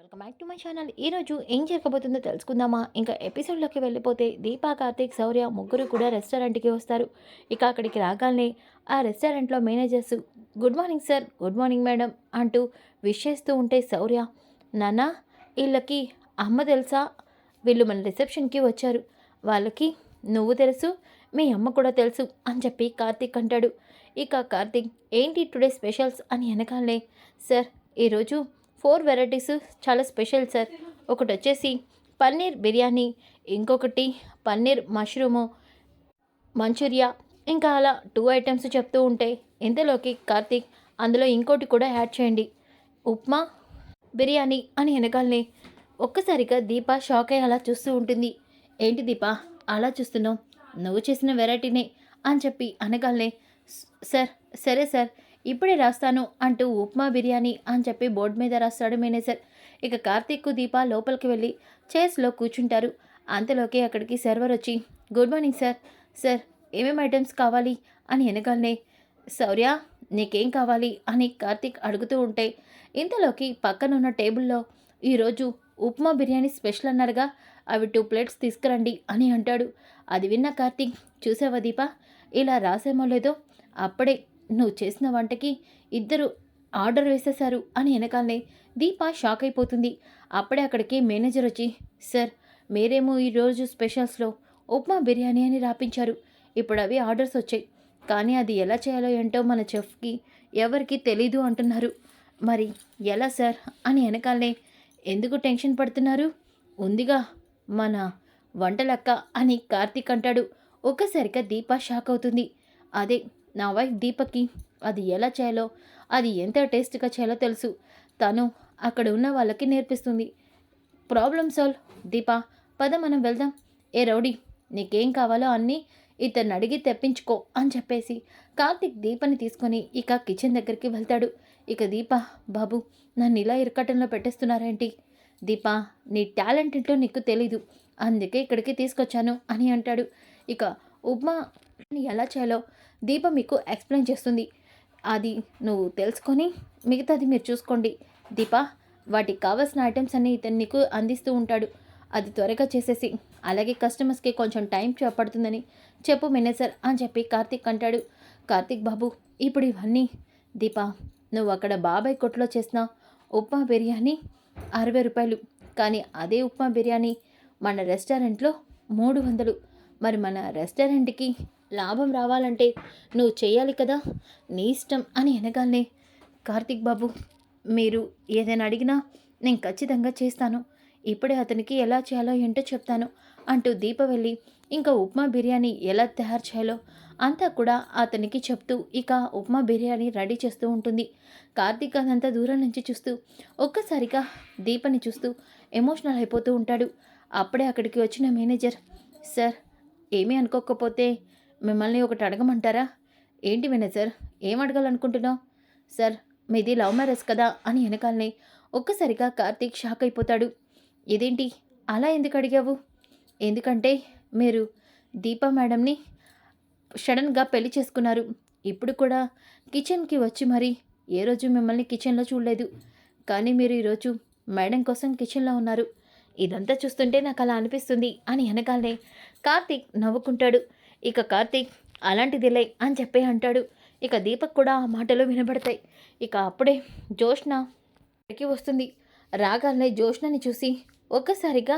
Welcome back to my channel. ఈరోజు ఏం జరగబోతుందో తెలుసుకుందామా? ఇంకా ఎపిసోడ్లోకి వెళ్ళిపోతే దీపా కార్తీక్ శౌర్య ముగ్గురు కూడా రెస్టారెంట్కి వస్తారు. ఇక అక్కడికి రాగానే ఆ రెస్టారెంట్లో managers good morning sir good morning madam అంటూ విష్ చేస్తూ ఉంటే శౌర్య నానా వీళ్ళకి అమ్మ తెలుసా? వీళ్ళు మన రిసెప్షన్కి వచ్చారు. వాళ్ళకి నువ్వు తెలుసు మీ అమ్మ కూడా తెలుసు అని చెప్పి కార్తీక్ అంటాడు. ఇక కార్తీక్ ఏంటి టుడే స్పెషల్స్? అని వెనకాలనే సార్ ఈరోజు ఫోర్ వెరైటీస్ చాలా స్పెషల్ సార్. ఒకటి వచ్చేసి పన్నీర్ బిర్యానీ ఇంకొకటి పన్నీర్ మష్రూము మంచూరియా. ఇంకా అలా టూ ఐటమ్స్ చెప్తూ ఉంటే ఇంతలోకి కార్తీక్ అందులో ఇంకోటి కూడా యాడ్ చేయండి. ఉప్మా బిర్యానీ అని వెనకాలనే ఒక్కసారిగా దీప షాక్ అయ్యి అలా చూస్తూ ఉంటుంది. ఏంటి దీప అలా చూస్తున్నావు? నువ్వు చేసిన వెరైటీనే అని చెప్పి అనగానే సార్ సరే సార్ ఇప్పుడే రాస్తాను అంటూ ఉప్మా బిర్యానీ అని చెప్పి బోర్డు మీద రాస్తాడు మేనేజర్. ఇక కార్తీక్ దీప లోపలికి వెళ్ళి చైర్స్లో కూర్చుంటారు. అంతలోకి అక్కడికి సర్వర్ వచ్చి గుడ్ మార్నింగ్ సార్. సార్ ఏమేమి ఐటమ్స్ కావాలి? అని వెనకాలనే శౌర్య నీకేం కావాలి? అని కార్తీక్ అడుగుతూ ఉంటే ఇంతలోకి పక్కనున్న టేబుల్లో ఈరోజు ఉప్మా బిర్యానీ స్పెషల్ అన్నారుగా. అవి టూ ప్లేట్స్ తీసుకురండి అని అంటాడు. అది విన్న కార్తీక్ చూసావా దీప? ఇలా రాసేమో లేదో. అప్పుడే నువ్వు చేసిన వంటకి ఇద్దరు ఆర్డర్ వేసేశారు అని వెనకాలనే దీప షాక్ అయిపోతుంది. అప్పుడే అక్కడికి మేనేజర్ వచ్చి సార్ మీరేమో ఈరోజు స్పెషల్స్లో ఉప్మా బిర్యానీ అని రాపించారు. ఇప్పుడు అవి ఆర్డర్స్ వచ్చాయి. కానీ అది ఎలా చేయాలో ఏంటో మన చెఫ్కి ఎవరికి తెలీదు అంటున్నారు. మరి ఎలా సార్? అని వెనకాలనే ఎందుకు టెన్షన్ పడుతున్నారు? ఉందిగా మన వంటలక్క అని కార్తీక్ అంటాడు. ఒక్కసారిగా దీప షాక్ అవుతుంది. అదే నా వైఫ్ దీపకి అది ఎలా చేయాలో అది ఎంత టేస్ట్గా చేయాలో తెలుసు. తను అక్కడ ఉన్న వాళ్ళకి నేర్పిస్తుంది. Problem solve. దీపా పద మనం వెళ్దాం. ఏ రౌడీ నీకేం కావాలో అన్నీ ఇతన్ని అడిగి తెప్పించుకో అని చెప్పేసి కార్తిక్ దీపని తీసుకొని ఇక కిచెన్ దగ్గరికి వెళ్తాడు. ఇక దీప బాబు నన్ను ఇలా ఇరకటంలో పెట్టేస్తున్నారేంటి? దీపా నీ టాలెంట్ ఏంటో నీకు తెలీదు. అందుకే ఇక్కడికి తీసుకొచ్చాను అని అంటాడు. ఇక ఉప్మా ఎలా చేయాలో దీప మీకు ఎక్స్ప్లెయిన్ చేస్తుంది. అది నువ్వు తెలుసుకొని మిగతాది మీరు చూసుకోండి. దీప వాటికి కావాల్సిన ఐటమ్స్ అన్నీ ఇతను నీకు అందిస్తూ ఉంటాడు. అది త్వరగా చేసేసి అలాగే కస్టమర్స్కి కొంచెం టైం పడుతుందని చెప్పు మేనేజర్ అని చెప్పి కార్తీక్ అంటాడు. కార్తీక్ బాబు ఇప్పుడు ఇవన్నీ దీప నువ్వు అక్కడ బాబాయ్ కొట్లో చేసిన ఉప్మా బిర్యానీ అరవై రూపాయలు. కానీ అదే ఉప్మా బిర్యానీ మన రెస్టారెంట్లో మూడు వందలు. మరి మన రెస్టారెంట్కి లాభం రావాలంటే నువ్వు చేయాలి కదా? నీ ఇష్టం అని అనగానే కార్తీక్ బాబు మీరు ఏదైనా అడిగినా నేను ఖచ్చితంగా చేస్తాను. ఇప్పుడే అతనికి ఎలా చేయాలో ఏంటో చెప్తాను అంటూ దీప వెళ్ళి ఇంకా ఉప్మా బిర్యానీ ఎలా తయారు చేయాలో అంతా కూడా అతనికి చెప్తూ ఇక ఉప్మా బిర్యానీ రెడీ చేస్తూ ఉంటుంది. కార్తీక్ అదంతా దూరం నుంచి చూస్తూ ఒక్కసారిగా దీపని చూస్తూ ఎమోషనల్ అయిపోతూ ఉంటాడు. అప్పుడే అక్కడికి వచ్చిన మేనేజర్ సార్ ఏమీ అనుకోకపోతే మిమ్మల్ని ఒకటి అడగమంటారా? ఏంటి మేనేజర్ ఏం అడగాలనుకుంటున్నావు? సార్ మీది లవ్ మ్యారేజ్ కదా అని వెనకాలనే ఒక్కసారిగా కార్తీక్ షాక్ అయిపోతాడు. ఇదేంటి? అలా ఎందుకు అడిగావు? ఎందుకంటే మీరు దీపా మేడంని సడన్గా పెళ్ళి చేసుకున్నారు. ఇప్పుడు కూడా కిచెన్కి వచ్చి మరి ఏ రోజు మిమ్మల్ని కిచెన్లో చూడలేదు. కానీ మీరు ఈరోజు మేడం కోసం కిచెన్లో ఉన్నారు. ఇదంతా చూస్తుంటే నాకు అలా అనిపిస్తుంది అని వెనకాలనే కార్తీక్ నవ్వుకుంటాడు. ఇక కార్తీక్ అలాంటిదిలే అని చెప్పి అంటాడు. ఇక దీపక్ కూడా ఆ మాటలు వినబడతాయి. ఇక అప్పుడే జోష్న ఇక్కడికి వస్తుంది. రాగానే జోష్నని చూసి ఒక్కసారిగా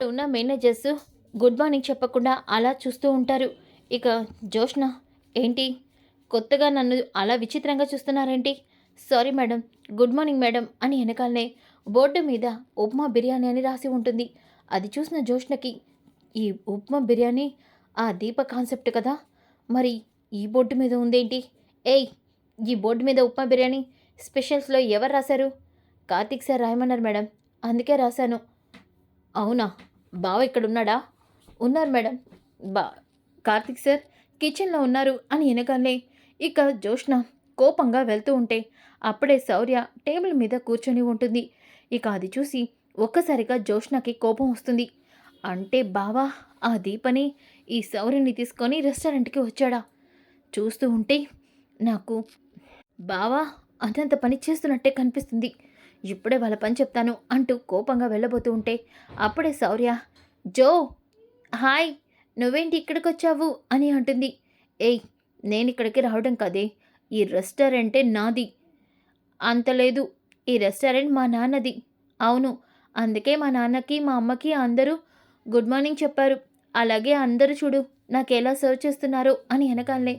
ఉన్న మేనేజర్స్ గుడ్ మార్నింగ్ చెప్పకుండా అలా చూస్తూ ఉంటారు. ఇక జోష్న ఏంటి? కొత్తగా నన్ను అలా విచిత్రంగా చూస్తున్నారేంటి? Sorry madam good morning madam అని వెనకాలనే బోర్డు మీద ఉప్మా బిర్యానీ అని రాసి ఉంటుంది. అది చూసిన జోష్నకి ఈ ఉప్మా బిర్యానీ ఆ దీప కాన్సెప్ట్ కదా? మరి ఈ బోర్డు మీద ఉందేంటి? ఏయ్ ఈ బోర్డు మీద ఉప్మా బిర్యానీ స్పెషల్స్లో ఎవరు రాశారు? కార్తీక్ సార్ రాయమన్నారు మేడం. అందుకే రాశాను. అవునా? బావ ఇక్కడ ఉన్నాడా ఉన్నారు మేడం. బా కార్తిక్ సార్ కిచెన్లో ఉన్నారు అని వెనకాలే ఇక జోష్న కోపంగా వెళ్తూ ఉంటే అప్పుడే శౌర్య టేబుల్ మీద కూర్చొని ఉంటుంది. ఇక అది చూసి ఒక్కసారిగా జోష్నకి కోపం వస్తుంది. అంటే బావా ఆ దీపని ఈ శౌర్యని తీసుకొని రెస్టారెంట్కి వచ్చాడా? చూస్తూ ఉంటే నాకు బావా అదంత పని చేస్తున్నట్టే కనిపిస్తుంది. ఇప్పుడే వాళ్ళ పని చెప్తాను అంటూ కోపంగా వెళ్ళబోతూ ఉంటే అప్పుడే శౌర్య జో హాయ్ నువ్వేంటి ఇక్కడికి వచ్చావు అని అంటుంది. ఏయ్ నేను ఇక్కడికి రావడం కదే. ఈ రెస్టారెంటే నాది. అంత లేదు. ఈ రెస్టారెంట్ మా నాన్నది. అవును అందుకే మా నాన్నకి మా అమ్మకి అందరూ గుడ్ మార్నింగ్ చెప్పారు. అలాగే అందరూ చూడు నాకు ఎలా సర్వ్ చేస్తున్నారో అని వెనకాలనే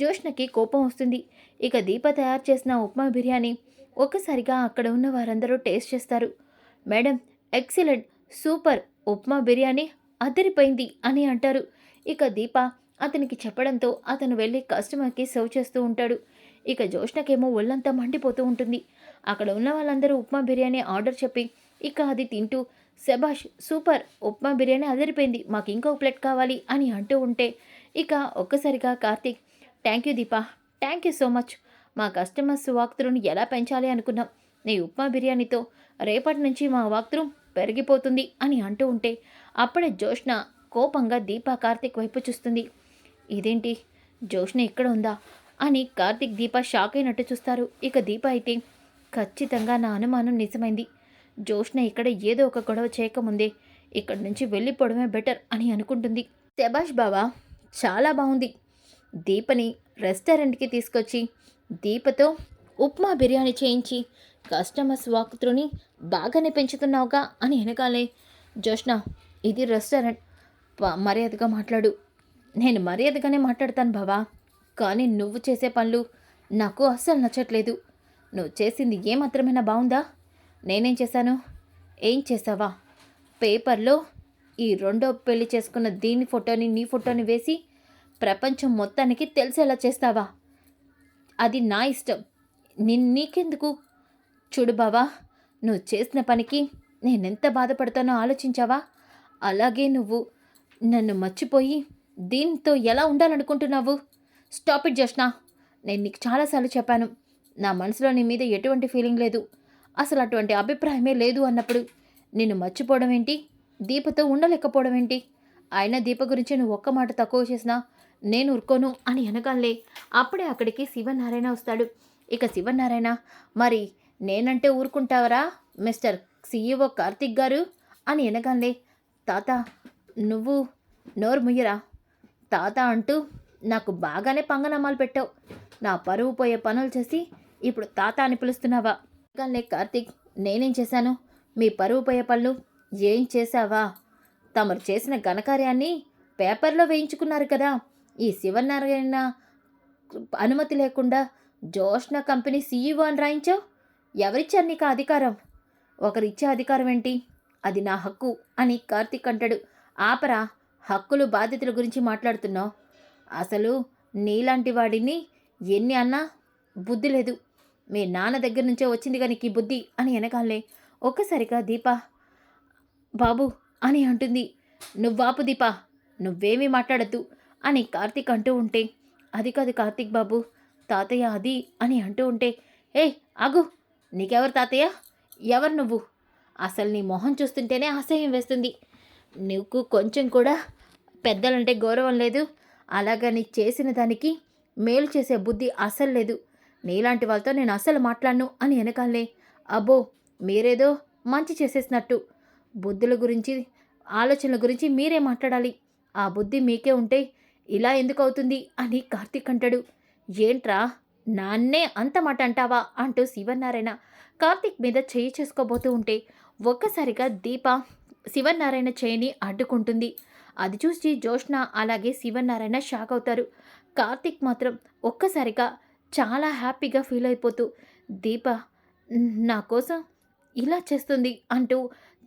జోష్నకి కోపం వస్తుంది. ఇక దీప తయారు చేసిన ఉప్మా బిర్యానీ ఒక్కసారిగా అక్కడ ఉన్న వారందరూ టేస్ట్ చేస్తారు. Madam excellent super upma biryani అదిరిపోయింది అని అంటారు. ఇక దీప అతనికి చెప్పడంతో అతను వెళ్ళి కస్టమర్కి సర్వ్ చేస్తూ ఉంటాడు. ఇక జోష్నకేమో ఒళ్ళంతా మండిపోతూ ఉంటుంది. అక్కడ ఉన్న వాళ్ళందరూ ఉప్మా బిర్యానీ ఆర్డర్ చెప్పి ఇక అది తింటూ శభాష్ సూపర్ ఉప్మా బిర్యానీ అదిరిపోయింది మాకు ఇంకో ప్లేట్ కావాలి అని అంటూ ఉంటే ఇక ఒక్కసారిగా Karthik thank you Deepa thank you so much మా కస్టమర్స్ వాక్తురుని ఎలా పెంచాలి అనుకున్నాం. నీ ఉప్మా బిర్యానీతో రేపటి నుంచి మా వాక్తురు పెరిగిపోతుంది అని అంటూ ఉంటే అప్పుడే జోష్న కోపంగా దీపా కార్తీక్ వైపు చూస్తుంది. ఇదేంటి? జోష్న ఇక్కడ ఉందా? అని కార్తీక్ దీప షాక్ అయినట్టు చూస్తారు. ఇక దీప అయితే ఖచ్చితంగా నా అనుమానం నిజమైంది. జోష్న ఇక్కడ ఏదో ఒక గొడవ చేయకముందే ఇక్కడి నుంచి వెళ్ళిపోవడమే బెటర్ అని అనుకుంటుంది. శభాష్ బావా చాలా బాగుంది దీపని రెస్టారెంట్కి తీసుకొచ్చి దీపతో ఉప్మా బిర్యానీ చేయించి కస్టమర్స్ వాక్త్రుని బాగానే పెంచుతున్నావుగా అని వెనకాలే జోష్న ఇది రెస్టారెంట్. మర్యాదగా మాట్లాడు. నేను మర్యాదగానే మాట్లాడతాను బావా కానీ నువ్వు చేసే పనులు నాకు అస్సలు నచ్చట్లేదు. నువ్వు చేసింది ఏమాత్రమైనా బాగుందా నేనేం చేశాను? ఏం చేసావా? పేపర్లో ఈ రెండో పెళ్ళి చేసుకున్న దీని ఫోటోని నీ ఫోటోని వేసి ప్రపంచం మొత్తానికి తెలిసేలా చేస్తావా? అది నా ఇష్టం. నిన్ నీకెందుకు? చూడు బావా నువ్వు చేసిన పనికి నేనెంత బాధపడతానో ఆలోచించావా? అలాగే నువ్వు నన్ను మర్చిపోయి దీంతో ఎలా ఉండాలనుకుంటున్నావు? స్టాప్ ఇట్ జస్నా నేను నీకు చాలాసార్లు చెప్పాను. నా మనసులో నీ మీద ఎటువంటి ఫీలింగ్ లేదు. అసలు అటువంటి అభిప్రాయమే లేదు అన్నప్పుడు నిన్ను మర్చిపోవడం ఏంటి? దీపతో ఉండలేకపోవడం ఏంటి? ఆయన దీప గురించి నువ్వు ఒక్క మాట తక్కువ చేసినా నేను ఊరుకోను అని అనగాలే. అప్పుడే అక్కడికి శివనారాయణ వస్తాడు. ఇక శివనారాయణ మరి నేనంటే ఊరుకుంటావరా మిస్టర్ సీఈఓ కార్తిక్ గారు? అని వెనకాలే తాత నువ్వు నోరు ముయ్యరా? తాత అంటూ నాకు బాగానే పంగనామాలు పెట్టావు. నా పరువు పోయే పనులు చేసి ఇప్పుడు తాత అని పిలుస్తున్నావా? కానీ కార్తీక్ నేనేం చేశాను? మీ పరువు పోయే పనులు ఏం చేశావా? తమరు చేసిన ఘనకార్యాన్ని పేపర్లో వేయించుకున్నారు కదా. ఈ శివనారాయణ అనుమతి లేకుండా జోష్న కంపెనీ సీఈఓ అని రాయించావు? ఎవరిచ్చారు నీకు ఆ అధికారం? ఒకరిచ్చే అధికారం ఏంటి? అది నా హక్కు అని కార్తీక్ అంటాడు. ఆపరా హక్కులు బాధ్యతల గురించి మాట్లాడుతున్నావు. అసలు నీలాంటి వాడిని ఎన్ని అన్నా బుద్ధి లేదు. మీ నాన్న దగ్గర నుంచే వచ్చింది కానీ ఈ బుద్ధి అని వెనకాలే ఒక్కసారిగా దీప బాబు అని అంటుంది. నువ్వాపు దీప నువ్వేమీ మాట్లాడద్దు అని కార్తీక్ అంటూ ఉంటే. అది కాదు కార్తీక్ బాబు తాతయ్య అది అని అంటూ ఉంటే. ఏ ఆగు నీకెవరు తాతయ్య? ఎవరు నువ్వు? అసలు నీ మొహం చూస్తుంటేనే అసహ్యం వేస్తుంది. నీకు కొంచెం కూడా పెద్దలంటే గౌరవం లేదు. అలాగని చేసిన దానికి మేలు చేసే బుద్ధి అస్సలు లేదు. నీలాంటి వాళ్ళతో నేను అస్సలు మాట్లాడను అని వెనకాలే అబ్బో మీరేదో మంచి చేసేసినట్టు. బుద్ధుల గురించి ఆలోచనల గురించి మీరే మాట్లాడాలి. ఆ బుద్ధి మీకే ఉంటే ఇలా ఎందుకు అవుతుంది? అని కార్తీక్ అంటాడు. ఏంట్రా నాన్నే అంత మాట అంటావా? అంటూ శివనారాయణ కార్తీక్ మీద చేయి చేసుకోబోతూ ఉంటే ఒక్కసారిగా దీప శివనారాయణ చేయిని అడ్డుకుంటుంది. అది చూసి జోష్న అలాగే శివనారాయణ షాక్ అవుతారు. కార్తీక్ మాత్రం ఒక్కసారిగా చాలా హ్యాపీగా ఫీల్ అయిపోతూ దీప నా కోసం ఇలా చేస్తుంది అంటూ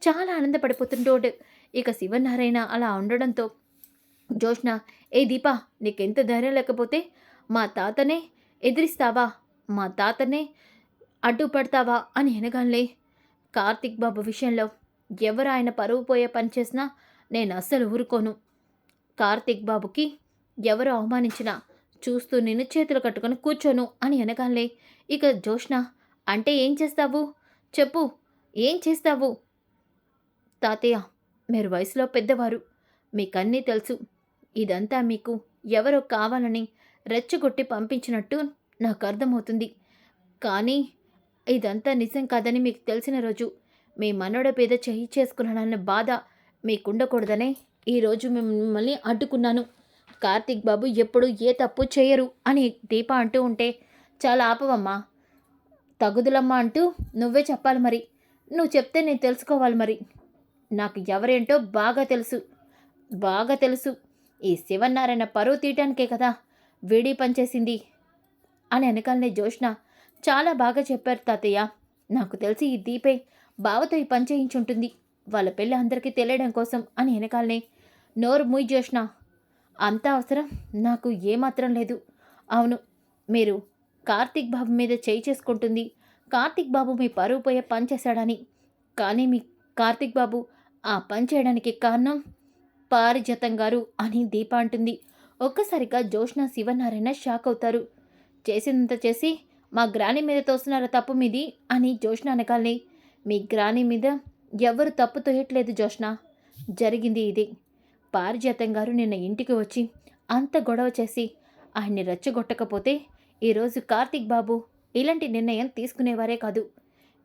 చాలా ఆనందపడిపోతుంటాడు ఇక శివనారాయణ అలా ఉండడంతో జోష్న ఏ దీప నీకెంత ధైర్యం లేకపోతే మా తాతనే ఎదిరిస్తావా? మా తాతనే అడ్డుపడతావా అని అనగానే కార్తిక్ బాబు విషయంలో ఎవరు ఆయన పరువు పోయే పని చేసినా నేను అస్సలు ఊరుకోను. కార్తిక్ బాబుకి ఎవరు అవమానించినా చూస్తూ నేను చేతులు కట్టుకొని కూర్చోను అని అనగాలే ఇక జోష్ణ అంటే ఏం చేస్తావు? చెప్పు ఏం చేస్తావు? తాతయ్య మీరు వయసులో పెద్దవారు. మీకన్నీ తెలుసు. ఇదంతా మీకు ఎవరో కావాలని రెచ్చగొట్టి పంపించినట్టు నాకు అర్థమవుతుంది. కానీ ఇదంతా నిజం కాదని మీకు తెలిసిన రోజు మీ మనోడ మీద చెయ్యి చేసుకున్నానన్న బాధ మీకుండకూడదనే ఈరోజు మిమ్మల్ని అడ్డుకున్నాను. కార్తీక్ బాబు ఎప్పుడు ఏ తప్పు చేయరు అని దీప అంటూ ఉంటే చాలా ఆపవమ్మా. తగుదులమ్మా అంటూ నువ్వే చెప్పాలి మరి. నువ్వు చెప్తే నేను తెలుసుకోవాలి మరి. నాకు ఎవరేంటో బాగా తెలుసు. బాగా తెలుసు. ఈ శివనారాయణ పరువు తీయటానికే కదా వేడి పనిచేసింది అని వెనకాలనే జోష్న చాలా బాగా చెప్పారు తాతయ్య. నాకు తెలిసి ఈ దీపే బావతో ఈ పని చేయించుంటుంది. వాళ్ళ పెళ్ళి అందరికీ తెలియడం కోసం అని వెనకాలనే నోరు మూయి జోష్న అంత అవసరం? నాకు ఏమాత్రం లేదు. అవును మీరు కార్తీక్ బాబు మీద చేయి చేసుకుంటుంది. కార్తీక్ బాబు మీ పరువు పోయే పని చేశాడని. కానీ మీ కార్తీక్ బాబు ఆ పని చేయడానికి కారణం పారిజతం గారు అని దీప అంటుంది. ఒక్కసారిగా జోష్న శివనారాయణ షాక్ అవుతారు. చేసినంత చేసి మా గ్రాని మీద తోస్తున్నారా తప్పు మీది? అని జోష్న అనగాలి మీ గ్రాని మీద ఎవరు తప్పు తోయట్లేదు జోష్న జరిగింది ఇది. పారిజాతం గారు నిన్న ఇంటికి వచ్చి అంత గొడవ చేసి ఆయన్ని రెచ్చగొట్టకపోతే ఈరోజు కార్తీక్ బాబు ఇలాంటి నిర్ణయం తీసుకునేవారే కాదు.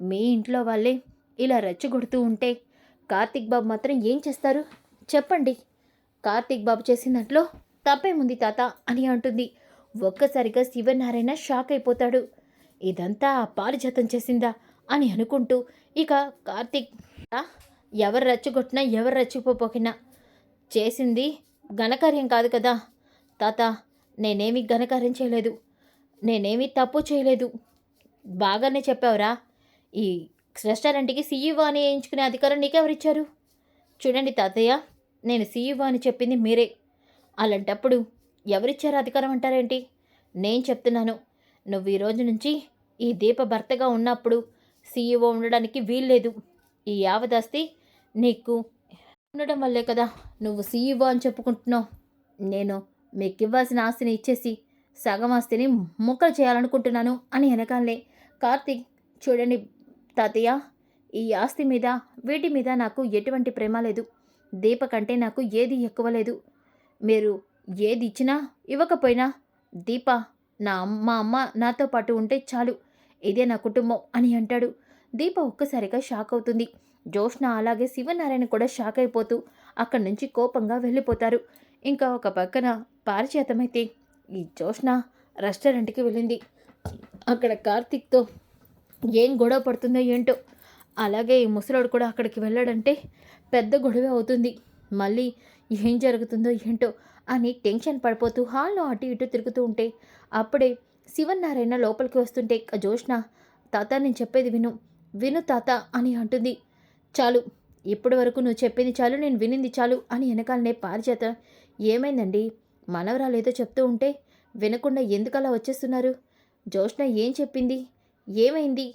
మీ ఇంట్లో వాళ్ళే ఇలా రెచ్చగొడుతూ ఉంటే కార్తీక్ బాబు మాత్రం ఏం చేస్తారు? చెప్పండి. కార్తీక్ బాబు చేసిన దాంట్లో తప్పేముంది తాత అని అంటుంది. ఒక్కసారిగా శివనారాయణ షాక్ అయిపోతాడు. ఇదంతా ఆ పారిజాతం చేసిందా అని అనుకుంటూ ఇక కార్తీక్ ఎవరు రెచ్చగొట్టినా ఎవరు రెచ్చిపోపోకినా చేసింది ఘనకార్యం కాదు కదా. తాత నేనేమి ఘనకార్యం చేయలేదు. నేనేమి తప్పు చేయలేదు. బాగానే చెప్పావురా. ఈ రెస్టారెంట్కి సీఈఓ అని వేయించుకునే అధికారం నీకెవరిచ్చారు? చూడండి తాతయ్య నేను సీఈఓ అని చెప్పింది మీరే. అలాంటప్పుడు ఎవరిచ్చారు అధికారం అంటారేంటి? నేను చెప్తున్నాను. నువ్వు ఈ రోజు నుంచి ఈ దీప భర్తగా ఉన్నప్పుడు సీఈఓ ఉండడానికి వీల్లేదు. ఈ యావదాస్తి నీకు ఉండడం వల్లే కదా నువ్వు సీఈఓ అని చెప్పుకుంటున్నావు. నేను మీకు ఇవ్వాల్సిన ఆస్తిని ఇచ్చేసి సగం ఆస్తిని ముక్కలు చేయాలనుకుంటున్నాను అని వెనకాలే కార్తీక్ చూడండి తాతయ్య ఈ ఆస్తి మీద వీటి మీద నాకు ఎటువంటి ప్రేమ లేదు. దీప కంటే నాకు ఏది ఎక్కువ లేదు. మీరు ఏది ఇచ్చినా ఇవ్వకపోయినా దీప నా అమ్మ మా అమ్మ నాతో పాటు ఉంటే చాలు. ఇదే నా కుటుంబం అని అంటాడు. దీప ఒక్కసారిగా షాక్ అవుతుంది. జోష్న అలాగే శివనారాయణ కూడా షాక్ అయిపోతూ అక్కడి నుంచి కోపంగా వెళ్ళిపోతారు. ఇంకా ఒక పక్కన పారిచేతమైతే ఈ జోష్న రెస్టారెంట్కి వెళ్ళింది. అక్కడ కార్తీక్తో ఏం గొడవ పడుతుందో ఏంటో. అలాగే ఈ ముసలోడు కూడా అక్కడికి వెళ్ళాడంటే పెద్ద గొడవ అవుతుంది. మళ్ళీ ఏం జరుగుతుందో ఏంటో అని టెన్షన్ పడిపోతూ హాల్లో అటు ఇటు తిరుగుతూ ఉంటే అప్పుడే శివన్నారాయణ లోపలికి వస్తుంటే ఇక జోష్న తాత నేను చెప్పేది విను. విను తాత అని అంటుంది. చాలు ఇప్పటి వరకు నువ్వు చెప్పింది చాలు నేను వినింది చాలు అని వెనకాలనే పారిచేత ఏమైందండి? మనవరాలు ఏదో చెప్తూ ఉంటే వినకుండా ఎందుకలా వచ్చేస్తున్నారు? జోష్ణ ఏం చెప్పింది? ఏమైంది?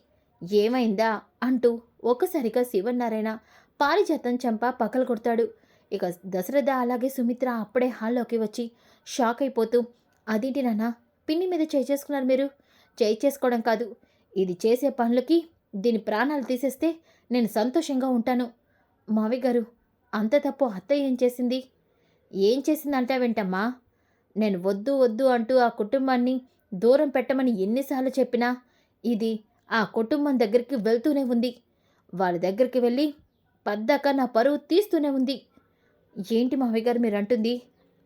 ఏమైందా? అంటూ ఒక్కసారిగా శివనారాయణ పారిజాతం చంప పక్కలు కొడతాడు. ఇక దశరథ అలాగే సుమిత్ర అప్పుడే హాల్లోకి వచ్చి షాక్ అయిపోతూ అదేంటి నాన్న పిన్ని మీద చేయి చేసుకున్నారు మీరు? చేయి చేసుకోవడం కాదు. ఇది చేసే పనులకి దీని ప్రాణాలు తీసేస్తే నేను సంతోషంగా ఉంటాను. మావి గారు అంత తప్పు అత్తయ్య ఏం చేసింది? ఏం చేసిందంటావేంటమ్మా నేను వద్దు వద్దు అంటూ ఆ కుటుంబాన్ని దూరం పెట్టమని ఎన్నిసార్లు చెప్పినా ఇది ఆ కుటుంబం దగ్గరికి వెళ్తూనే ఉంది. వాళ్ళ దగ్గరికి వెళ్ళి పద్దాక నా పరువు తీస్తూనే ఉంది. ఏంటి మావయ్య గారు మీరు అంటుంది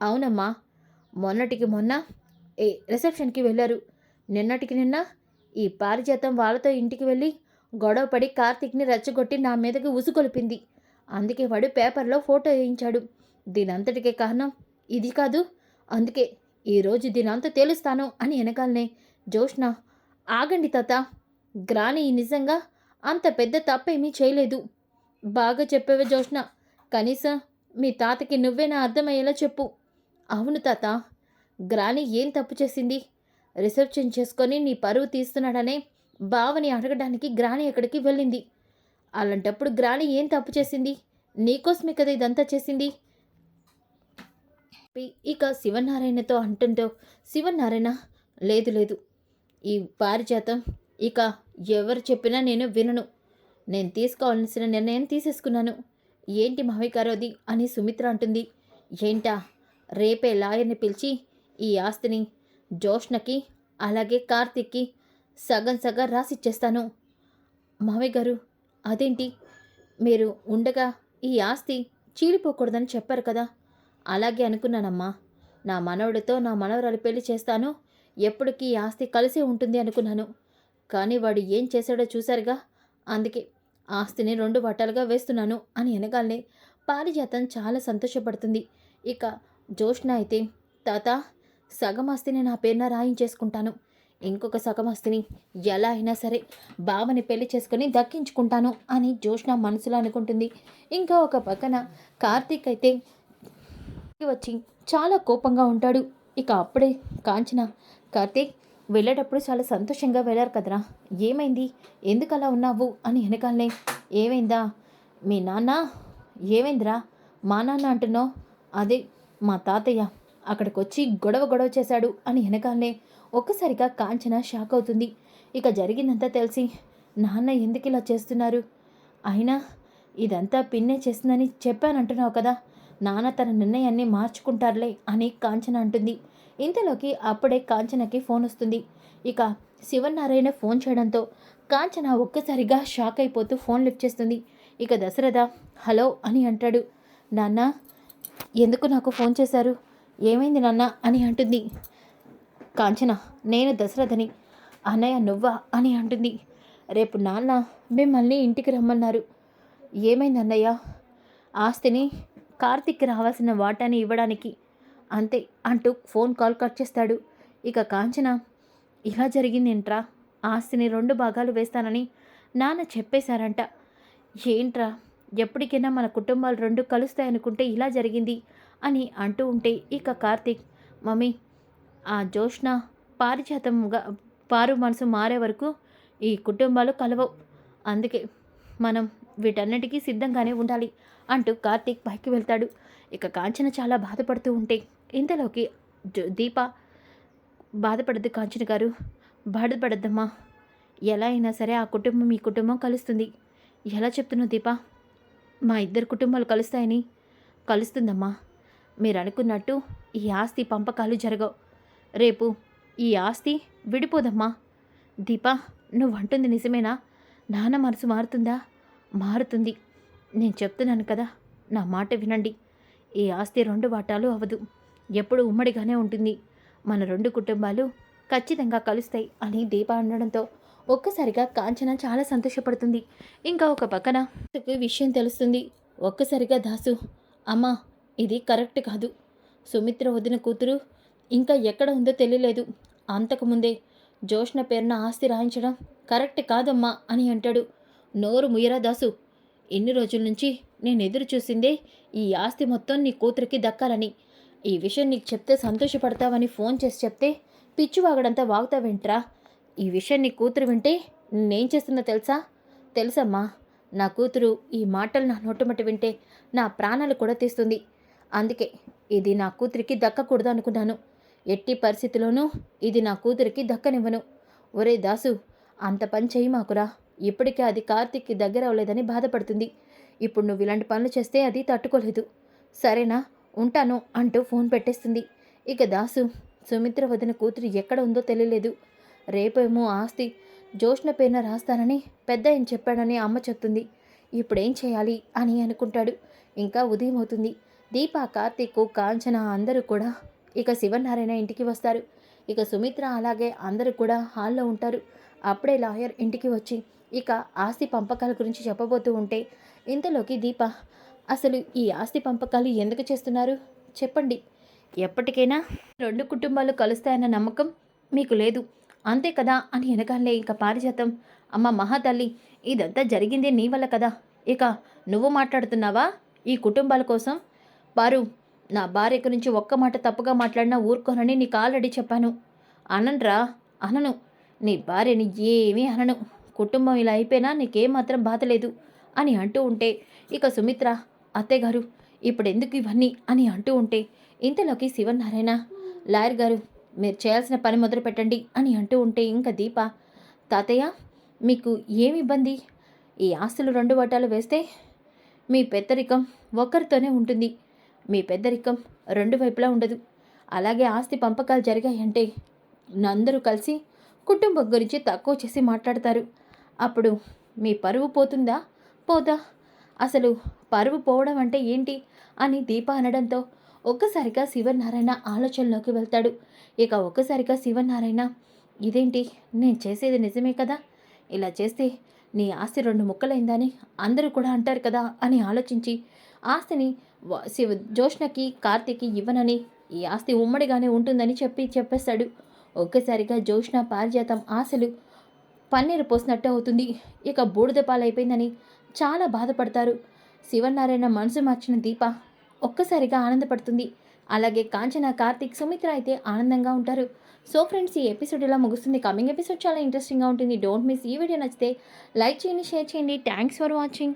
అవునమ్మా మొన్నటికి మొన్న ఏ రిసెప్షన్కి వెళ్ళారు. నిన్నటికి నిన్న ఈ పారిజాతం వాళ్ళతో ఇంటికి వెళ్ళి గొడవపడి కార్తీక్ని రెచ్చగొట్టి నా మీదకి ఉసుగొలిపింది. అందుకే వాడు పేపర్లో ఫోటో వేయించాడు. దీనంతటికే కారణం ఇది కాదు. అందుకే ఈరోజు దీనంతా తేలుస్తాను అని వెనకాలనే జోష్ణ ఆగండి తాత. గ్రాని నిజంగా అంత పెద్ద తప్పేమీ చేయలేదు. బాగా చెప్పేవే జోష్ణ కనీసం మీ తాతకి నువ్వేనా అర్థమయ్యేలా చెప్పు. అవును తాత. గ్రాని ఏం తప్పు చేసింది? రిసెప్షన్ చేసుకొని నీ పరువు తీస్తున్నాడనే బావని అడగడానికి గ్రాని ఎక్కడికి వెళ్ళింది? అలాంటప్పుడు గ్రాని ఏం తప్పు చేసింది? నీకోసమే కదా ఇదంతా చేసింది? ఇక శివనారాయణతో అంటుంటో శివనారాయణ లేదు లేదు. ఈ పారిజాతం ఇక ఎవరు చెప్పినా నేను వినను. నేను తీసుకోవాల్సిన నిర్ణయం తీసేసుకున్నాను. ఏంటి మహవికారోది అని సుమిత్ర అంటుంది. ఏంటా? రేపే లాయర్ని పిలిచి ఈ ఆస్తిని జోష్నకి అలాగే కార్తిక్కి సగం సగం రాసిచ్చేస్తాను. మావయ్య గారు అదేంటి? మీరు ఉండగా ఈ ఆస్తి చీలిపోకూడదని చెప్పారు కదా. అలాగే అనుకున్నానమ్మా. నా మనవడితో నా మనవరాలు పెళ్ళి చేస్తాను. ఎప్పటికీ ఈ ఆస్తి కలిసే ఉంటుంది అనుకున్నాను. కానీ వాడు ఏం చేశాడో చూశారుగా. అందుకే ఆస్తిని రెండు వాటాలుగా వేస్తున్నాను అని అనగానే పారిజాతం చాలా సంతోషపడుతుంది. ఇక జోష్న అయితే తాత సగం ఆస్తిని నా పేరున రాయించేసుకుంటాను. ఇంకొక సగం ఆస్తిని ఎలా అయినా సరే బావని పెళ్ళి చేసుకుని దక్కించుకుంటాను అని జోష్న మనసులో అనుకుంటుంది. ఇంకా ఒక పక్కన కార్తీక్ అయితే వచ్చి చాలా కోపంగా ఉంటాడు. ఇక అప్పుడే కాంచన కార్తీక్ వెళ్ళేటప్పుడు చాలా సంతోషంగా వెళ్ళారు కదరా. ఏమైంది? ఎందుకు అలా ఉన్నావు? అని వెనకాలనే ఏమైందా? మీ నాన్న? ఏమైందిరా? మా నాన్న అంటున్నావు? అదే మా తాతయ్య. అక్కడికి వచ్చి గొడవ గొడవ చేశాడు అని వెనకాలనే ఒక్కసారిగా కాంచన షాక్ అవుతుంది. ఇక జరిగిందంతా తెలిసి నాన్న ఎందుకు ఇలా చేస్తున్నారు? అయినా ఇదంతా పిన్నే చేస్తుందని చెప్పానంటున్నావు కదా. నాన్న తన నిర్ణయాన్ని మార్చుకుంటారులే అని కాంచన అంటుంది. ఇంతలోకి అప్పుడే కాంచనకి ఫోన్ వస్తుంది. ఇక శివనారాయణ ఫోన్ చేయడంతో కాంచన ఒక్కసారిగా షాక్ అయిపోతూ ఫోన్ లిఫ్ట్ చేస్తుంది. ఇక దశరథ హలో అని అంటాడు. నాన్న ఎందుకు నాకు ఫోన్ చేశారు? ఏమైంది నాన్న? అని అంటుంది. కాంచన నేను దశరథని. అన్నయ్య నువ్వా అని అంటుంది. రేపు నాన్న మిమ్మల్ని ఇంటికి రమ్మన్నారు. ఏమైంది అన్నయ్య? ఆస్తిని కార్తిక్కి రావాల్సిన వాటాని ఇవ్వడానికి. అంతే అంటూ ఫోన్ కాల్ కట్ చేస్తాడు. ఇక కాంచన ఇలా జరిగిందేంట్రా? ఆస్తిని రెండు భాగాలు వేస్తానని నాన్న చెప్పేశారంట. ఏంట్రా? ఎప్పటికైనా మన కుటుంబాలు రెండు కలుస్తాయనుకుంటే ఇలా జరిగింది అని అంటూ ఉంటే ఇక కార్తీక్ మమ్మీ ఆ జోష్న పారిజాతంగా పారు మనసు మారే వరకు ఈ కుటుంబాలు కలవవు. అందుకే మనం వీటన్నిటికీ సిద్ధంగానే ఉండాలి అంటూ కార్తీక్ పైకి వెళ్తాడు. ఇక కాంచన చాలా బాధపడుతూ ఉంటే ఇంతలోకి దీప బాధపడద్దు కాంచన గారు. బాధపడద్దమ్మా ఎలా అయినా సరే ఆ కుటుంబం మీ కుటుంబం కలుస్తుంది. ఎలా చెప్తున్నావు దీప? మా ఇద్దరు కుటుంబాలు కలుస్తాయని. కలుస్తుందమ్మా. మీరు అనుకున్నట్టు ఈ ఆస్తి పంపకాలు జరగవు. రేపు ఈ ఆస్తి విడిపోదమ్మా. దీప నువ్వు అంటుంది నిజమేనా? నాన్న మనసు మారుతుందా? మారుతుంది. నేను చెప్తున్నాను కదా నా మాట వినండి. ఈ ఆస్తి రెండు వాటాలు అవ్వదు ఎప్పుడు ఉమ్మడిగానే ఉంటుంది. మన రెండు కుటుంబాలు ఖచ్చితంగా కలుస్తాయి అని దీప అనడంతో ఒక్కసారిగా కాంచన చాలా సంతోషపడుతుంది. ఇంకా ఒక పక్కన విషయం తెలుస్తుంది. ఒక్కసారిగా దాసు అమ్మా ఇది కరెక్ట్ కాదు. సుమిత్ర వదిన కూతురు ఇంకా ఎక్కడ ఉందో తెలియలేదు. అంతకుముందే జోష్న పేరున ఆస్తి రాయించడం కరెక్ట్ కాదమ్మా అని అంటాడు. నోరు ముయ్యరా దాసు. ఎన్ని రోజుల నుంచి నేను ఎదురు చూసిందే ఈ ఆస్తి మొత్తం నీ కూతురికి దక్కాలని. ఈ విషయం నీకు చెప్తే సంతోషపడతావని ఫోన్ చేసి చెప్తే పిచ్చి వాగడంతా వాగుతావేంట్రా ఈ విషయం నీ కూతురు వింటే నేనేం చేస్తుందో తెలుసా? తెలుసమ్మా నా కూతురు ఈ మాటలు నా నోటమట వింటే నా ప్రాణాలు కూడా తీస్తుంది. అందుకే ఇది నా కూతురికి దక్కకూడదు అనుకున్నాను ఎట్టి పరిస్థితిలోనూ ఇది నా కూతురికి దక్కనివ్వను. ఒరే దాసు అంత పని చేయి మాకురా. ఇప్పటికే అది కార్తీక్కి దగ్గర అవ్వలేదని బాధపడుతుంది. ఇప్పుడు నువ్వు ఇలాంటి పనులు చేస్తే అది తట్టుకోలేదు. సరేనా ఉంటాను అంటూ ఫోన్ పెట్టేస్తుంది. ఇక దాసు సుమిత్ర వదిన కూతురు ఎక్కడ ఉందో తెలియలేదు. రేపేమో ఆస్తి జోష్న పేరున రాస్తానని పెద్ద ఆయన చెప్పాడని అమ్మ చెప్తుంది. ఇప్పుడేం చేయాలి అని అనుకుంటాడు. ఇంకా ఉదయం అవుతుంది దీప కార్తీక్ కాంచన అందరూ కూడా ఇక శివనారాయణ ఇంటికి వస్తారు. ఇక సుమిత్ర అలాగే అందరూ కూడా హాల్లో ఉంటారు. అప్పుడే లాయర్ ఇంటికి వచ్చి ఇక ఆస్తి పంపకాల గురించి చెప్పబోతూ ఉంటే ఇంతలోకి దీప అసలు ఈ ఆస్తి పంపకాలు ఎందుకు చేస్తున్నారు? చెప్పండి. ఎప్పటికైనా రెండు కుటుంబాలు కలుస్తాయన్న నమ్మకం మీకు లేదు. అంతే కదా? అని వెనకాలే ఇక పారిజాతం. అమ్మ మహాతల్లి ఇదంతా జరిగిందే నీ వల్ల కదా. ఇక నువ్వు మాట్లాడుతున్నావా? ఈ కుటుంబాల కోసం? వారు నా భార్య గురించి ఒక్క మాట తప్పుగా మాట్లాడినా ఊరుకోనని నీకు ఆల్రెడీ చెప్పాను. అననరా అనను. నీ భార్యని ఏమీ అనను. కుటుంబం ఇలా అయిపోయినా నీకేమాత్రం బాధ లేదు అని అంటూ ఉంటే ఇక సుమిత్ర అత్తయ్యగారు ఇప్పుడు ఎందుకు ఇవన్నీ అని అంటూ ఉంటే ఇంతలోకి శివనారాయణ లాయర్ గారు మీరు చేయాల్సిన పని మొదలు పెట్టండి అని అంటూ ఉంటే ఇంకా దీప తాతయ్య మీకు ఏమి ఇబ్బంది? ఈ ఆస్తులు రెండు వాటాలు వేస్తే మీ పెద్దరికం ఒక్కరితోనే ఉంటుంది. మీ పెద్దరికం రెండు వైపులా ఉండదు. అలాగే ఆస్తి పంపకాలు జరిగాయంటే అందరూ కలిసి కుటుంబం గురించి తక్కువ చేసి మాట్లాడతారు. అప్పుడు మీ పరువు పోతుందా? పోదా? అసలు పరువు పోవడం అంటే ఏంటి? అని దీప అనడంతో ఒక్కసారిగా శివనారాయణ ఆలోచనలోకి వెళ్తాడు. ఇక ఒక్కసారిగా శివనారాయణ ఇదేంటి? నేను చేసేది నిజమే కదా? ఇలా చేస్తే నీ ఆస్తి రెండు ముక్కలైందని అందరూ కూడా అంటారు కదా? అని ఆలోచించి ఆస్తిని శివ జోష్ణకి కార్తీకి ఇవ్వనని ఈ ఆస్తి ఉమ్మడిగానే ఉంటుందని చెప్పి చెప్పేస్తాడు. ఒక్కసారిగా జోష్ణ పారిజాతం ఆశలు పన్నీరు పోసినట్టు అవుతుంది. ఇక బూడిద పాలైపోయిందని చాలా బాధపడతారు. శివనారాయణ మనసు మార్చిన దీప ఒక్కసారిగా ఆనందపడుతుంది. అలాగే కాంచన కార్తీక్ సుమిత్ర అయితే ఆనందంగా ఉంటారు. సో ఫ్రెండ్స్ ఈ ఎపిసోడ్ ఇలా ముగుస్తుంది. కమింగ్ ఎపిసోడ్ చాలా ఇంట్రెస్టింగ్గా ఉంటుంది. డోంట్ మిస్ ఈ వీడియో నచ్చితే లైక్ చేయండి షేర్ చేయండి. Thanks for watching.